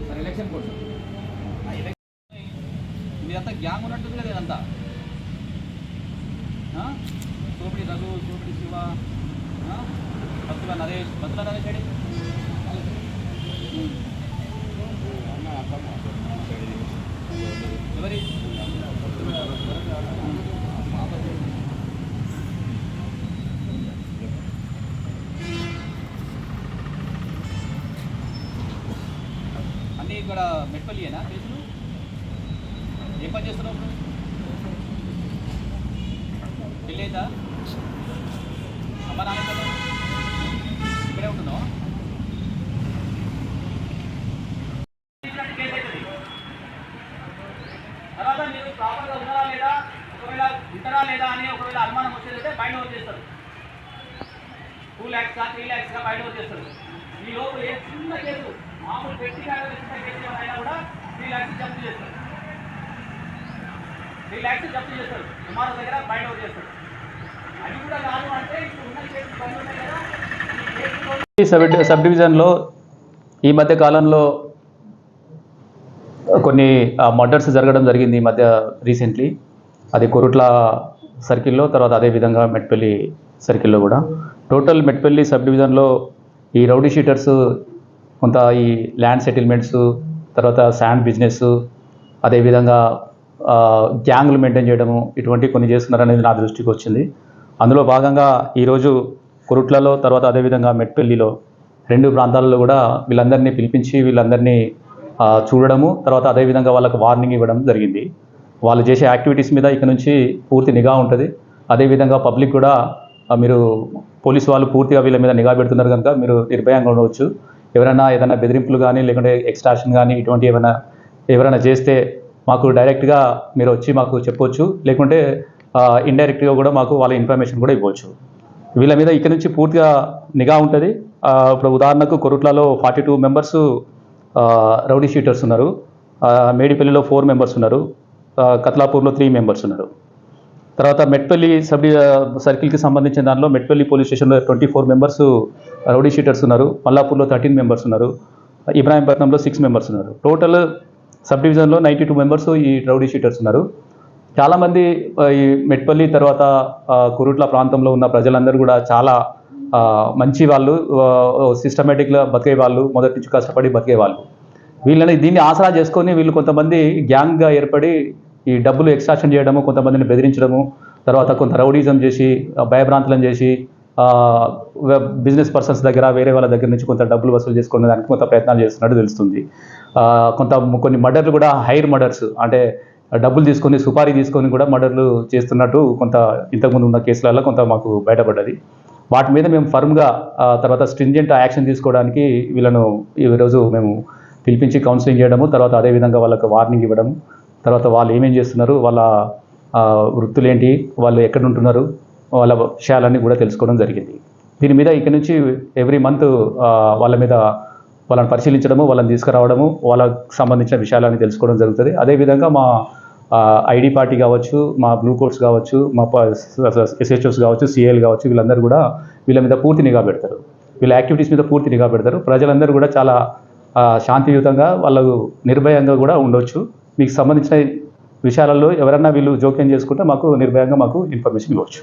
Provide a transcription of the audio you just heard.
Sir election code మీరంతా gang ఉన్నట్టుంది కదా ఇదంతా. ఆ? సోపిడి రఘు సోపిడి శివ ఆ? బతుల నరేష్ బతుల నరేష్ ఏడి? ఇక్కడ మెట్పల్లియేనా? కేసులు ఏం పని చేస్తున్నావు ఇప్పుడు? పెళ్ళి అయిందా అమ్మ నాన్న ఇక్కడే ఉంటున్నావా? తర్వాత మీరు ప్రాపర్గా ఉన్నారా లేదా? ఒకవేళ ఉంటారా లేదా అని ఒకవేళ అనుమానం వచ్చేదంటే బయట వచ్చేస్తారు టూ ల్యాక్స్ త్రీ ల్యాక్స్ బయట వచ్చేస్తారు ఈ లోపు ఏ చిన్న కేసు? మామూలు పెట్టి అయినా కూడా త్రీ ల్యాక్స్ జప్తు చేస్తారు త్రీ ల్యాక్స్ జప్తు చేస్తారు సుమారు దగ్గర బయట వచ్చేస్తారు అది కూడా కాదు అంటే ఇప్పుడు ఉన్న కేసు బంద్ ఉన్నాయి కదా. ఈ సబ్ సబ్ డివిజన్లో ఈ మధ్య కాలంలో కొన్ని మర్డర్స్ జరగడం జరిగింది ఈ మధ్య రీసెంట్లీ. అది కొరుట్ల సర్కిల్లో తర్వాత అదేవిధంగా మెట్పల్లి సర్కిల్లో కూడా. టోటల్ మెట్పల్లి సబ్ డివిజన్లో ఈ రౌడీ షీటర్స్ కొంత ఈ ల్యాండ్ సెటిల్మెంట్స్ తర్వాత శాండ్ బిజినెస్ అదేవిధంగా గ్యాంగ్లు మెయింటైన్ చేయడము ఇటువంటి కొన్ని చేస్తున్నారనేది నా దృష్టికి వచ్చింది. అందులో భాగంగా ఈరోజు కురుట్లలో తర్వాత అదేవిధంగా మెట్పల్లిలో రెండు ప్రాంతాలలో కూడా వీళ్ళందరినీ పిలిపించి వీళ్ళందరినీ చూడడము తర్వాత అదేవిధంగా వాళ్ళకు వార్నింగ్ ఇవ్వడం జరిగింది. వాళ్ళు చేసే యాక్టివిటీస్ మీద ఇక నుంచి పూర్తి నిఘా ఉంటుంది. అదేవిధంగా పబ్లిక్ కూడా మీరు పోలీసు వాళ్ళు పూర్తిగా వీళ్ళ మీద నిఘా పెడుతున్నారు కనుక మీరు నిర్భయంగా ఉండవచ్చు. ఎవరైనా ఏదైనా బెదిరింపులు కానీ లేకుంటే ఎక్స్ట్రాషన్ కానీ ఇటువంటి ఏమైనా ఎవరైనా చేస్తే మాకు డైరెక్ట్గా మీరు వచ్చి మాకు చెప్పొచ్చు. లేకుంటే ఇండైరెక్ట్గా కూడా మాకు వాళ్ళ ఇన్ఫర్మేషన్ కూడా ఇవ్వచ్చు. వీళ్ళ మీద ఇక్కడ నుంచి పూర్తిగా నిఘా ఉంటుంది. ఇప్పుడు ఉదాహరణకు కొరుట్లలో forty two members rowdy sheeters ఉన్నారు. మేడిపల్లిలో ఫోర్ మెంబర్స్ ఉన్నారు. కత్లాపూర్లో త్రీ మెంబర్స్ ఉన్నారు. తర్వాత మెట్పల్లి సబ్ సర్కిల్కి సంబంధించిన దానిలో మెట్పల్లి పోలీస్ స్టేషన్లో twenty four members rowdy sheeters ఉన్నారు. మల్లాపూర్లో థర్టీన్ మెంబర్స్ ఉన్నారు. ఇబ్రాహీంపట్నంలో సిక్స్ మెంబర్స్ ఉన్నారు. టోటల్ సబ్ డివిజన్లో నైంటీ టూ మెంబర్స్ ఈ రౌడీ షీటర్స్ ఉన్నారు. చాలామంది ఈ మెట్పల్లి తర్వాత కురుట్ల ప్రాంతంలో ఉన్న ప్రజలందరూ కూడా చాలా మంచి వాళ్ళు సిస్టమేటిక్గా బతికే వాళ్ళు మొదటి నుంచి కష్టపడి బతికే వాళ్ళు. వీళ్ళని దీన్ని ఆసరా చేసుకొని వీళ్ళు కొంతమంది గ్యాంగ్గా ఏర్పడి ఈ డబ్బులు ఎక్స్ట్రాక్షన్ చేయడము కొంతమందిని బెదిరించడము తర్వాత కొంత రౌడీజం చేసి భయభ్రాంతులను చేసి బిజినెస్ పర్సన్స్ దగ్గర వేరే వాళ్ళ దగ్గర నుంచి కొంత డబ్బులు వసూలు చేసుకునే దానికి కొంత ప్రయత్నాలు చేస్తున్నట్టు తెలుస్తుంది. కొంత కొన్ని మర్డర్లు కూడా హైర్ మర్డర్స్ అంటే డబ్బులు తీసుకొని సుపారీ తీసుకొని కూడా మర్డర్లు చేస్తున్నట్టు కొంత ఇంతకుముందు ఉన్న కేసులలో కొంత మాకు బయటపడ్డది. వాటి మీద మేము ఫర్మ్గా తర్వాత స్ట్రింజెంట్ యాక్షన్ తీసుకోవడానికి వీళ్ళను ఈరోజు మేము పిలిపించి కౌన్సిలింగ్ చేయడము తర్వాత అదేవిధంగా వాళ్ళకు వార్నింగ్ ఇవ్వడం తర్వాత వాళ్ళు ఏమేం చేస్తున్నారు వాళ్ళ వృత్తులు వృత్తులేంటి వాళ్ళు ఎక్కడ ఉంటున్నారు వాళ్ళ విషయాలన్నీ కూడా తెలుసుకోవడం జరిగింది. దీని మీద ఇక నుంచి ఎవ్రీ మంత్ వాళ్ళ మీద వాళ్ళని పరిశీలించడము వాళ్ళని తీసుకురావడము వాళ్ళకి సంబంధించిన విషయాలని తెలుసుకోవడం జరుగుతుంది. అదేవిధంగా మా ఐడి పార్టీ కావచ్చు మా బ్లూ కోట్స్ కావచ్చు మా ఎస్హెచ్ఓస్ కావచ్చు సిఏలు కావచ్చు వీళ్ళందరూ కూడా వీళ్ళ మీద పూర్తి నిఘా పెడతారు. వీళ్ళ యాక్టివిటీస్ మీద పూర్తి నిఘా పెడతారు. ప్రజలందరూ కూడా చాలా శాంతియుతంగా వాళ్ళు నిర్భయంగా కూడా ఉండొచ్చు. మీకు సంబంధించిన విషయాలలో ఎవరైనా వీళ్ళు జోక్యం చేసుకుంటే మాకు నిర్భయంగా మాకు ఇన్ఫర్మేషన్ ఇవ్వచ్చు.